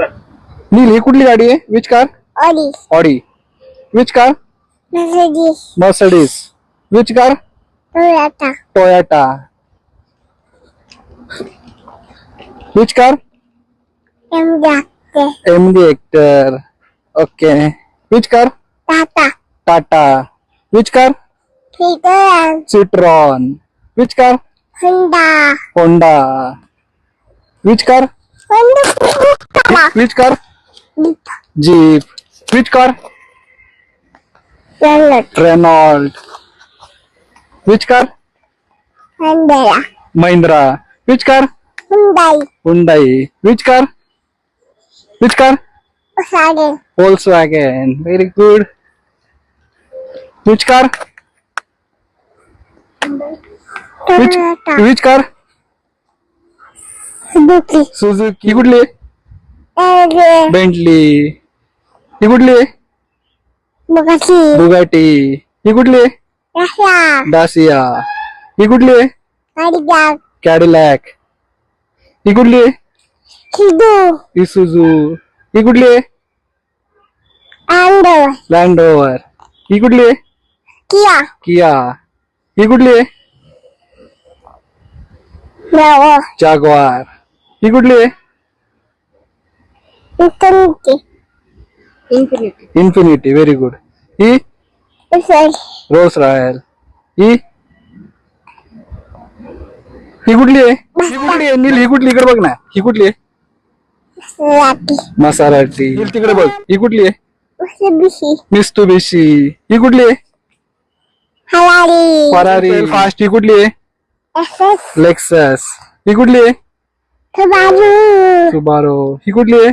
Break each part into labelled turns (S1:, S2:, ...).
S1: नील ही कुठली गाडी आहे which car
S2: Oli.
S1: Audi which car
S2: Mercedes.
S1: Mercedes which car
S2: Toyota.
S1: Toyota which car. M G Hector okay which car
S2: Tata.
S1: Tata which car. Citroen which car
S2: Honda.
S1: Honda which car
S2: Honda.
S1: Switch कर। Jeep switch कर। Renault switch कर। Mahindra switch कर। Hyundai क्विच कर। Switch कर। Volkswagen very
S2: good
S1: switch कर।
S2: Switch
S1: कर। Suzuki कुठली Bentley ही कुठली. बुगाटी. ही कुठली. डासिया ही कुठली. कॅडिलॅक ही कुठली. इसुझू ही कुठली. लँड रोवर ही कुठली?
S2: Kia.
S1: किया ही कुठली. जागवार ही कुठली?
S2: Infinity.
S1: इन्फिनिटी व्हेरी गुड ही
S2: Mercedes.
S1: रोज रॉयल ही ही कुठली आहे? ही कुठली आहे? नील ही कुठली? इकडे बघ ना. ही कुठली आहे?
S2: Rappi.
S1: मसाराटी नील तिकडे बघ. ही कुठली आहे?
S2: Mitsubishi.
S1: मिस्तुबिशी ही कुठली आहे?
S2: Ferrari.
S1: फरारी फास्ट ही कुठली आहे. लेक्सस ही कुठली आहे?
S2: Subaru.
S1: सुबारो ही कुठली आहे?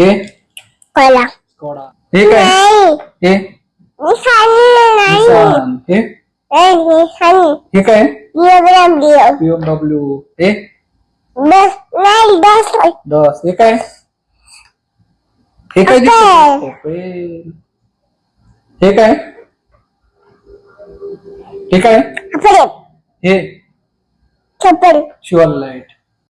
S1: हे
S2: Cola.
S1: स्कोडा हे काय
S2: नाही.
S1: हे
S2: नाही.
S1: निसान हे
S2: Eh, Nissan.
S1: हे काय हे
S2: Bus. नाही.
S1: दस हे काय हे काय दिसतंय?
S2: Opel.
S1: Opel. हे काय हे काय
S2: Apple.
S1: हे
S2: Chopper.
S1: Sure light